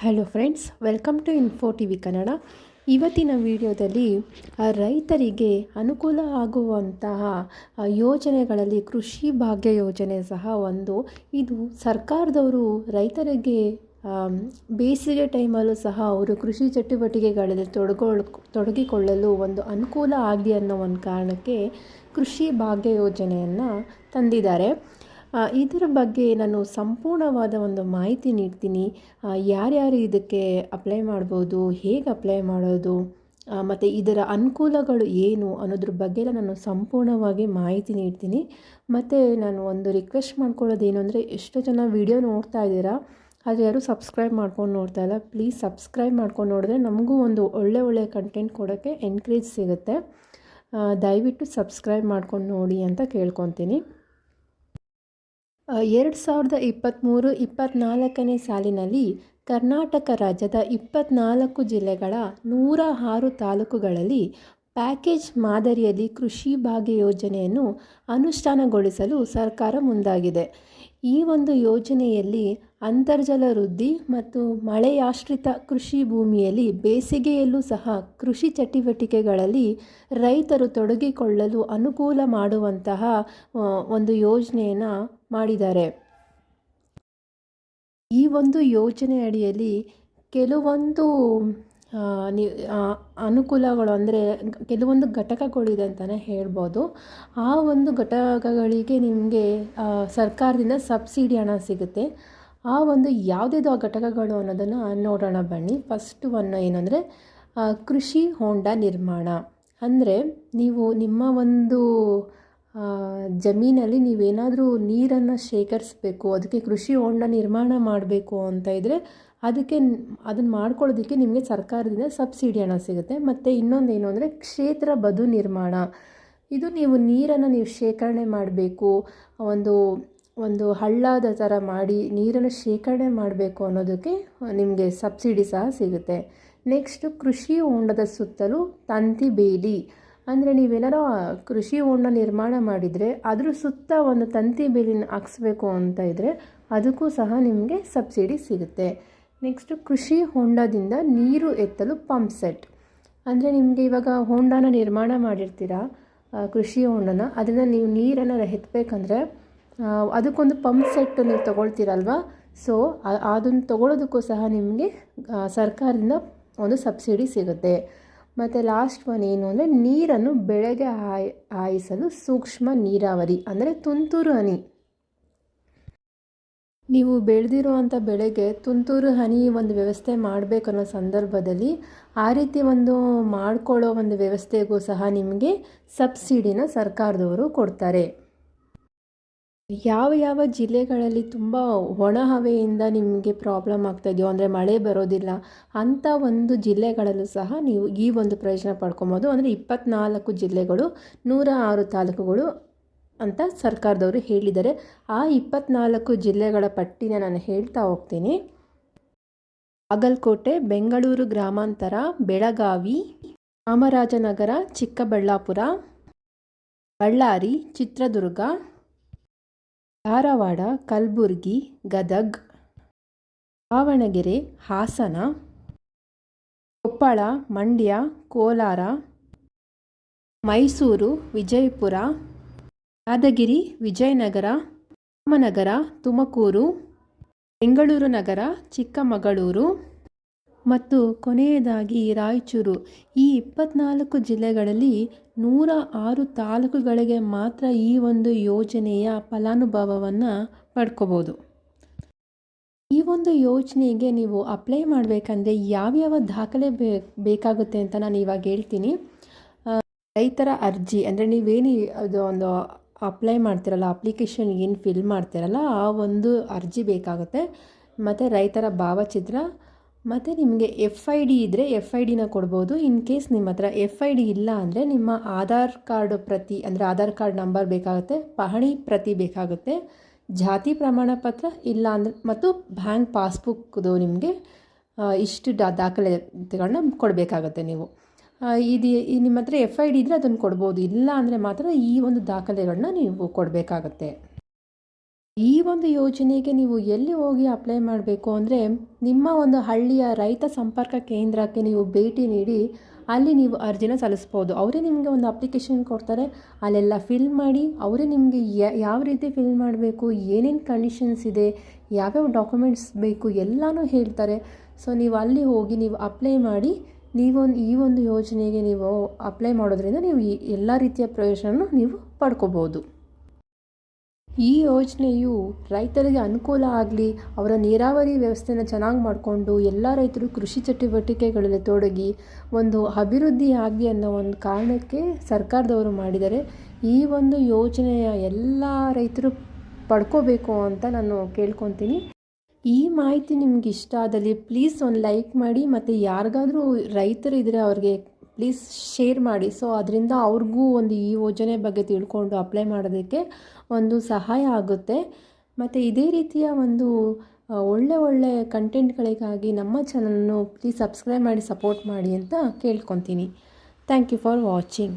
Hello friends welcome to info T V Kannada ಇವತ್ತಿನ ವಿಡಿಯೋದಲ್ಲಿ ರೈತರಿಗೆ ಅನುಕೂಲ ಆಗುವಂತಹ ಯೋಜನೆಗಳಲ್ಲಿ ಕೃಷಿ ಭಾಗ್ಯ ಯೋಜನೆ ಸಹ ಒಂದು. ಇದು ಸರ್ಕಾರದವರು ರೈತರಿಗೆ ಬೇಸಿಗೆ ಟೈಮಲ್ಲೂ ಸಹ ಅವರು ಕೃಷಿ ಚಟುವಟಿಕೆಗಳಲ್ಲಿ ತೊಡಗೊಳ್, ತೊಡಗಿಕೊಳ್ಳಲು ಒಂದು ಅನುಕೂಲ ಆಗಲಿ ಅನ್ನೋ ಒಂದು ಕಾರಣಕ್ಕೆ ಕೃಷಿ ಭಾಗ್ಯ ಯೋಜನೆಯನ್ನು ತಂದಿದ್ದಾರೆ. ಇದರ ಬಗ್ಗೆ ನಾನು ಸಂಪೂರ್ಣವಾದ ಒಂದು ಮಾಹಿತಿ ನೀಡ್ತೀನಿ. ಯಾರ್ಯಾರು ಇದಕ್ಕೆ ಅಪ್ಲೈ ಮಾಡ್ಬೋದು, ಹೇಗೆ ಅಪ್ಲೈ ಮಾಡೋದು ಮತ್ತು ಇದರ ಅನುಕೂಲಗಳು ಏನು ಅನ್ನೋದ್ರ ಬಗ್ಗೆ ಎಲ್ಲ ನಾನು ಸಂಪೂರ್ಣವಾಗಿ ಮಾಹಿತಿ ನೀಡ್ತೀನಿ. ಮತ್ತು ನಾನು ಒಂದು ರಿಕ್ವೆಸ್ಟ್ ಮಾಡ್ಕೊಳ್ಳೋದು ಏನು ಅಂದರೆ, ಎಷ್ಟೋ ಜನ ವಿಡಿಯೋ ನೋಡ್ತಾ ಇದ್ದೀರಾ, ಆದರೆ ಯಾರು ಸಬ್ಸ್ಕ್ರೈಬ್ ಮಾಡ್ಕೊಂಡು ನೋಡ್ತಾ ಇಲ್ಲ ಪ್ಲೀಸ್ ಸಬ್ಸ್ಕ್ರೈಬ್ ಮಾಡ್ಕೊಂಡು ನೋಡಿದ್ರೆ ನಮಗೂ ಒಂದು ಒಳ್ಳೆ ಒಳ್ಳೆ ಕಂಟೆಂಟ್ ಕೊಡೋಕ್ಕೆ ಎನ್ಕರೇಜ್ ಸಿಗುತ್ತೆ. ದಯವಿಟ್ಟು ಸಬ್ಸ್ಕ್ರೈಬ್ ಮಾಡ್ಕೊಂಡು ನೋಡಿ ಅಂತ ಕೇಳ್ಕೊತೀನಿ. ಎರಡು ಸಾವಿರದ ಇಪ್ಪತ್ತ್ಮೂರು ಇಪ್ಪತ್ತ್ನಾಲ್ಕನೇ ಸಾಲಿನಲ್ಲಿ ಕರ್ನಾಟಕ ರಾಜ್ಯದ ಇಪ್ಪತ್ತ್ನಾಲ್ಕು ಜಿಲ್ಲೆಗಳ ನೂರ ಆರು ತಾಲೂಕುಗಳಲ್ಲಿ ಪ್ಯಾಕೇಜ್ ಮಾದರಿಯಲ್ಲಿ ಕೃಷಿ ಭಾಗ್ಯ ಯೋಜನೆಯನ್ನು ಅನುಷ್ಠಾನಗೊಳಿಸಲು ಸರ್ಕಾರ ಮುಂದಾಗಿದೆ. ಈ ಒಂದು ಯೋಜನೆಯಲ್ಲಿ ಅಂತರ್ಜಲ ವೃದ್ಧಿ ಮತ್ತು ಮಳೆಯಾಶ್ರಿತ ಕೃಷಿ ಭೂಮಿಯಲ್ಲಿ ಬೇಸಿಗೆಯಲ್ಲೂ ಸಹ ಕೃಷಿ ಚಟುವಟಿಕೆಗಳಲ್ಲಿ ರೈತರು ತೊಡಗಿಕೊಳ್ಳಲು ಅನುಕೂಲ ಮಾಡುವಂತಹ ಒಂದು ಯೋಜನೆಯನ್ನು ಮಾಡಿದ್ದಾರೆ. ಈ ಒಂದು ಯೋಜನೆ ಅಡಿಯಲ್ಲಿ ಕೆಲವೊಂದು ನಿ ಆ, ಅನುಕೂಲಗಳು ಅಂದರೆ ಕೆಲವೊಂದು ಘಟಕಗಳಿದೆ ಅಂತಲೇ ಹೇಳ್ಬೋದು. ಆ ಒಂದು ಘಟಕಗಳಿಗೆ ನಿಮಗೆ ಸರ್ಕಾರದಿಂದ ಸಬ್ಸಿಡಿ ಹಣ ಸಿಗುತ್ತೆ. ಆ ಒಂದು ಯಾವುದೇದು ಆ ಘಟಕಗಳು ಅನ್ನೋದನ್ನು ನೋಡೋಣ ಬನ್ನಿ. ಫಸ್ಟ್ ಒನ್ ಏನಂದರೆ ಕೃಷಿ ಹೊಂಡ ನಿರ್ಮಾಣ. ಅಂದರೆ ನೀವು ನಿಮ್ಮ ಒಂದು ಜಮೀನಲ್ಲಿ ನೀವೇನಾದರೂ ನೀರನ್ನು ಶೇಖರಿಸಬೇಕು ಅದಕ್ಕೆ ಕೃಷಿ ಹೊಂಡ ನಿರ್ಮಾಣ ಮಾಡಬೇಕು ಅಂತ ಇದ್ದರೆ ಅದಕ್ಕೆ ಅದನ್ನು ಮಾಡ್ಕೊಳ್ಳೋದಕ್ಕೆ ನಿಮಗೆ ಸರ್ಕಾರದಿಂದ ಸಬ್ಸಿಡಿ ಹಣ ಸಿಗುತ್ತೆ. ಮತ್ತು ಇನ್ನೊಂದು ಏನು ಅಂದರೆ ಕ್ಷೇತ್ರ ಬದು ನಿರ್ಮಾಣ. ಇದು ನೀವು ನೀರನ್ನು ನೀವು ಶೇಖರಣೆ ಮಾಡಬೇಕು. ಒಂದು ಒಂದು ಹಳ್ಳದ ಥರ ಮಾಡಿ ನೀರನ್ನು ಶೇಖರಣೆ ಮಾಡಬೇಕು ಅನ್ನೋದಕ್ಕೆ ನಿಮಗೆ ಸಬ್ಸಿಡಿ ಸಹ ಸಿಗುತ್ತೆ. ನೆಕ್ಸ್ಟು ಕೃಷಿ ಹೊಂಡದ ಸುತ್ತಲೂ ತಂತಿ ಬೇಲಿ. ಅಂದರೆ ನೀವೇನಾರೋ ಕೃಷಿ ಹೊಂಡ ನಿರ್ಮಾಣ ಮಾಡಿದರೆ ಅದ್ರ ಸುತ್ತ ಒಂದು ತಂತಿ ಬೇಲಿನ ಹಾಕ್ಸ್ಬೇಕು ಅಂತ ಇದ್ದರೆ ಅದಕ್ಕೂ ಸಹ ನಿಮಗೆ ಸಬ್ಸಿಡಿ ಸಿಗುತ್ತೆ. ನೆಕ್ಸ್ಟು ಕೃಷಿ ಹೊಂಡದಿಂದ ನೀರು ಎತ್ತಲು ಪಂಪ್ ಸೆಟ್ ಅಂದರೆ ನಿಮಗೆ ಇವಾಗ ಹೊಂಡನ ನಿರ್ಮಾಣ ಮಾಡಿರ್ತೀರಾ? ಕೃಷಿ ಹೊಂಡನ. ಅದನ್ನು ನೀವು ನೀರನ್ನು ಎತ್ತಬೇಕಂದ್ರೆ ಅದಕ್ಕೊಂದು ಪಂಪ್ ಸೆಟ್ ನೀವು ತೊಗೊಳ್ತೀರಲ್ವ? ಸೊ ಅದನ್ನು ತೊಗೊಳೋದಕ್ಕೂ ಸಹ ನಿಮಗೆ ಸರ್ಕಾರದಿಂದ ಒಂದು ಸಬ್ಸಿಡಿ ಸಿಗುತ್ತೆ. ಮತ್ತು ಲಾಸ್ಟ್ ಒನ್ ಏನು ಅಂದರೆ, ನೀರನ್ನು ಬೆಳೆಗೆ ಹಾಯ್, ಹಾಯಿಸಲು ಸೂಕ್ಷ್ಮ ನೀರಾವರಿ, ಅಂದರೆ ತುಂತುರು ಹನಿ. ನೀವು ಬೆಳೆದಿರುವಂಥ ಬೆಳೆಗೆ ತುಂತುರು ಹನಿ ಒಂದು ವ್ಯವಸ್ಥೆ ಮಾಡಬೇಕನ್ನೋ ಸಂದರ್ಭದಲ್ಲಿ ಆ ರೀತಿ ಒಂದು ಮಾಡಿಕೊಳ್ಳೋ ಒಂದು ವ್ಯವಸ್ಥೆಗೂ ಸಹ ನಿಮಗೆ ಸಬ್ಸಿಡಿನ ಸರ್ಕಾರದವರು ಕೊಡ್ತಾರೆ. ಯಾವ ಯಾವ ಜಿಲ್ಲೆಗಳಲ್ಲಿ ತುಂಬ ಒಣ ಹವೆಯಿಂದ ನಿಮಗೆ ಪ್ರಾಬ್ಲಮ್ ಆಗ್ತಾಯಿದೆಯೋ ಅಂದರೆ ಮಳೆ ಬರೋದಿಲ್ಲ ಅಂಥ ಒಂದು ಜಿಲ್ಲೆಗಳಲ್ಲೂ ಸಹ ನೀವು ಈ ಒಂದು ಪ್ರಯೋಜನ ಪಡ್ಕೊಬೋದು. ಅಂದರೆ ಇಪ್ಪತ್ನಾಲ್ಕು ಜಿಲ್ಲೆಗಳು, ನೂರ ಆರು ತಾಲೂಕುಗಳು ಅಂತ ಸರ್ಕಾರದವರು ಹೇಳಿದ್ದಾರೆ. ಆ ಇಪ್ಪತ್ನಾಲ್ಕು ಜಿಲ್ಲೆಗಳ ಪಟ್ಟಿನ ನಾನು ಹೇಳ್ತಾ ಹೋಗ್ತೀನಿ. ಬಾಗಲಕೋಟೆ, ಬೆಂಗಳೂರು ಗ್ರಾಮಾಂತರ, ಬೆಳಗಾವಿ, ಚಾಮರಾಜನಗರ, ಚಿಕ್ಕಬಳ್ಳಾಪುರ, ಬಳ್ಳಾರಿ, ಚಿತ್ರದುರ್ಗ, ಧಾರವಾಡ, ಕಲಬುರಗಿ, ಗದಗ್, ದಾವಣಗೆರೆ, ಹಾಸನ, ಕೊಪ್ಪಳ, ಮಂಡ್ಯ, ಕೋಲಾರ, ಮೈಸೂರು, ವಿಜಯಪುರ ಯಾದಗಿರಿ, ವಿಜಯನಗರ, ರಾಮನಗರ, ತುಮಕೂರು, ಬೆಂಗಳೂರು ನಗರ, ಚಿಕ್ಕಮಗಳೂರು ಮತ್ತು ಕೊನೆಯದಾಗಿ ರಾಯಚೂರು. ಈ ಇಪ್ಪತ್ನಾಲ್ಕು ಜಿಲ್ಲೆಗಳಲ್ಲಿ ನೂರ ಆರು ತಾಲೂಕುಗಳಿಗೆ ಮಾತ್ರ ಈ ಒಂದು ಯೋಜನೆಯ ಫಲಾನುಭವವನ್ನು ಪಡ್ಕೋಬೋದು. ಈ ಒಂದು ಯೋಜನೆಗೆ ನೀವು ಅಪ್ಲೈ ಮಾಡಬೇಕಂದ್ರೆ ಯಾವ್ಯಾವ ದಾಖಲೆ ಬೇಕಾಗುತ್ತೆ ಅಂತ ನಾನು ಇವಾಗ ಹೇಳ್ತೀನಿ. ರೈತರ ಅರ್ಜಿ ಅಂದರೆ ನೀವೇನು ಅದು ಒಂದು ಅಪ್ಲೈ ಮಾಡ್ತಿರಲ್ಲ ಅಪ್ಲಿಕೇಶನ್ ಏನು ಫಿಲ್ ಮಾಡ್ತಿರಲ್ಲ, ಆ ಒಂದು ಅರ್ಜಿ ಬೇಕಾಗುತ್ತೆ. ಮತ್ತು ರೈತರ ಭಾವಚಿತ್ರ, ಮತ್ತು ನಿಮಗೆ ಎಫ್ ಐ ಡಿ ಇದ್ದರೆ ಎಫ್ ಐ ಡಿನ ಕೊಡ್ಬೋದು. ಇನ್ ಕೇಸ್ ನಿಮ್ಮ ಹತ್ರ ಎಫ್ ಐ ಡಿ ಇಲ್ಲ ಅಂದರೆ ನಿಮ್ಮ ಆಧಾರ್ ಕಾರ್ಡ್ ಪ್ರತಿ, ಅಂದರೆ ಆಧಾರ್ ಕಾರ್ಡ್ ನಂಬರ್ ಬೇಕಾಗುತ್ತೆ, ಪಹಣಿ ಪ್ರತಿ ಬೇಕಾಗುತ್ತೆ. ಜಾತಿ ಪ್ರಮಾಣ ಪತ್ರ ಇಲ್ಲ ಅಂದರೆ, ಮತ್ತು ಬ್ಯಾಂಕ್ ಪಾಸ್ಬುಕ್ದು ನಿಮಗೆ ಇಷ್ಟು ದಾಖಲೆಗಳನ್ನ ಕೊಡಬೇಕಾಗತ್ತೆ ನೀವು. ಇದು ನಿಮ್ಮ ಹತ್ರ ಎಫ್ ಐ ಡಿ ಇದ್ದರೆ ಅದನ್ನು ಕೊಡ್ಬೋದು. ಇಲ್ಲ ಅಂದರೆ ಮಾತ್ರ ಈ ಒಂದು ದಾಖಲೆಗಳನ್ನ ನೀವು ಕೊಡಬೇಕಾಗತ್ತೆ. ಈ ಒಂದು ಯೋಜನೆಗೆ ನೀವು ಎಲ್ಲಿ ಹೋಗಿ ಅಪ್ಲೈ ಮಾಡಬೇಕು ಅಂದರೆ ನಿಮ್ಮ ಒಂದು ಹಳ್ಳಿಯ ರೈತ ಸಂಪರ್ಕ ಕೇಂದ್ರಕ್ಕೆ ನೀವು ಭೇಟಿ ನೀಡಿ, ಅಲ್ಲಿ ನೀವು ಅರ್ಜಿನ ಸಲ್ಲಿಸ್ಬೋದು. ಅವರೇ ನಿಮಗೆ ಒಂದು ಅಪ್ಲಿಕೇಶನ್ ಕೊಡ್ತಾರೆ. ಅಲ್ಲೆಲ್ಲ ಫಿಲ್ ಮಾಡಿ, ಅವರೇ ನಿಮಗೆ ಯಾವ ರೀತಿ ಫಿಲ್ ಮಾಡಬೇಕು, ಏನೇನು ಕಂಡೀಷನ್ಸ್ ಇದೆ, ಯಾವ್ಯಾವ ಡಾಕ್ಯುಮೆಂಟ್ಸ್ ಬೇಕು, ಎಲ್ಲನೂ ಹೇಳ್ತಾರೆ. ಸೊ ನೀವು ಅಲ್ಲಿ ಹೋಗಿ ನೀವು ಅಪ್ಲೈ ಮಾಡಿ ನೀವೊಂದು, ಈ ಒಂದು ಯೋಜನೆಗೆ ನೀವು ಅಪ್ಲೈ ಮಾಡೋದ್ರಿಂದ ನೀವು ಈ ಎಲ್ಲ ರೀತಿಯ ಪ್ರಯೋಜನ ನೀವು ಪಡ್ಕೋಬೋದು. ಈ ಯೋಜನೆಯು ರೈತರಿಗೆ ಅನುಕೂಲ ಆಗಲಿ, ಅವರ ನೀರಾವರಿ ವ್ಯವಸ್ಥೆನ ಚೆನ್ನಾಗಿ ಮಾಡಿಕೊಂಡು ಎಲ್ಲ ರೈತರು ಕೃಷಿ ಚಟುವಟಿಕೆಗಳಲ್ಲಿ ತೊಡಗಿ ಒಂದು ಅಭಿವೃದ್ಧಿ ಆಗಲಿ ಅನ್ನೋ ಒಂದು ಕಾರಣಕ್ಕೆ ಸರ್ಕಾರದವರು ಮಾಡಿದರೆ ಈ ಒಂದು ಯೋಜನೆಯ ಎಲ್ಲ ರೈತರು ಪಡ್ಕೋಬೇಕು ಅಂತ ನಾನು ಕೇಳ್ಕೊತೀನಿ. ಈ ಮಾಹಿತಿ ನಿಮ್ಗೆ ಇಷ್ಟ ಆದಲ್ಲಿ ಪ್ಲೀಸ್ ಒಂದು ಲೈಕ್ ಮಾಡಿ ಮತ್ತು ಯಾರಿಗಾದರೂ ರೈತರು ಇದ್ದರೆ ಅವ್ರಿಗೆ ಪ್ಲೀಸ್ ಶೇರ್ ಮಾಡಿ. ಸೊ ಅದರಿಂದ ಅವ್ರಿಗೂ ಒಂದು ಈ ಯೋಜನೆ ಬಗ್ಗೆ ತಿಳ್ಕೊಂಡು ಅಪ್ಲೈ ಮಾಡೋದಕ್ಕೆ ಒಂದು ಸಹಾಯ ಆಗುತ್ತೆ. ಮತ್ತು ಇದೇ ರೀತಿಯ ಒಂದು ಒಳ್ಳೆ ಒಳ್ಳೆ ಕಂಟೆಂಟ್ಗಳಿಗಾಗಿ ನಮ್ಮ ಚಾನಲನ್ನು ಪ್ಲೀಸ್ ಸಬ್ಸ್ಕ್ರೈಬ್ ಮಾಡಿ ಸಪೋರ್ಟ್ ಮಾಡಿ ಅಂತ ಕೇಳ್ಕೊತೀನಿ. Thank you for watching